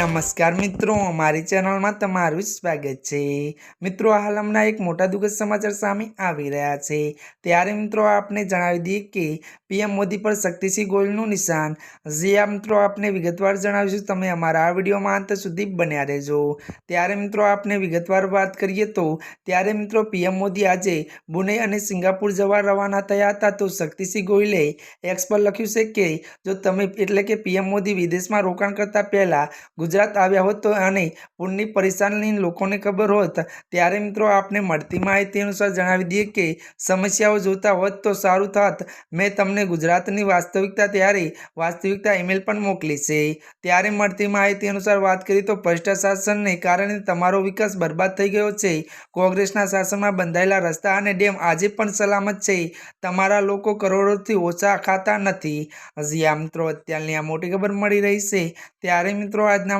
નમસ્કાર મિત્રો, અમારી ચેનલમાં તમારું સ્વાગત છે. મિત્રો, હાલ હમણાં એક મોટા દુઃખદ સમાચાર સામે આવી રહ્યા છે. ત્યારે મિત્રો, આપને જણાવી દઈએ કે પીએમ મોદી પર શક્તિસિંહ ગોયલનું નિશાન. જે આ મિત્રો, આપને વિગતવાર જણાવીશું. તમે અમારા આ વિડીયોમાં અંત સુધી બન્યા રહેજો. ત્યારે મિત્રો, આપને વિગતવાર વાત કરીએ તો, ત્યારે મિત્રો, પીએમ મોદી આજે પુણે અને સિંગાપુર જવા રવાના થયા હતા. તો શક્તિસિંહ ગોયલે એક્સ પર લખ્યું છે કે, જો તમે, એટલે કે પીએમ મોદી વિદેશમાં રોકાણ કરતા પહેલા ગુજરાત આવ્યા હોત અને પૂરની પરેશાની લોકોને ખબર હોત. ત્યારે મિત્રો આપને મળતી માહિતી અનુસાર જણાવી દઈએ કે સમસ્યાઓ જોતા હોત તો સારું થાત. મેં તમને ગુજરાતની વાસ્તવિકતા ત્યારે વાસ્તવિકતા ઈમેલ પણ મોકલી છે. ત્યારે મળતી માહિતી અનુસાર વાત કરીએ તો ભ્રષ્ટ શાસનને કારણે તમારો વિકાસ બરબાદ થઈ ગયો છે. કોંગ્રેસના શાસનમાં બંધાયેલા રસ્તા અને ડેમ આજે પણ સલામત છે. તમારા લોકો કરોડોથી ઓછા ખાતા નથી. હજી આ મિત્રો, અત્યારની આ મોટી ખબર મળી રહી છે. ત્યારે મિત્રો, આજના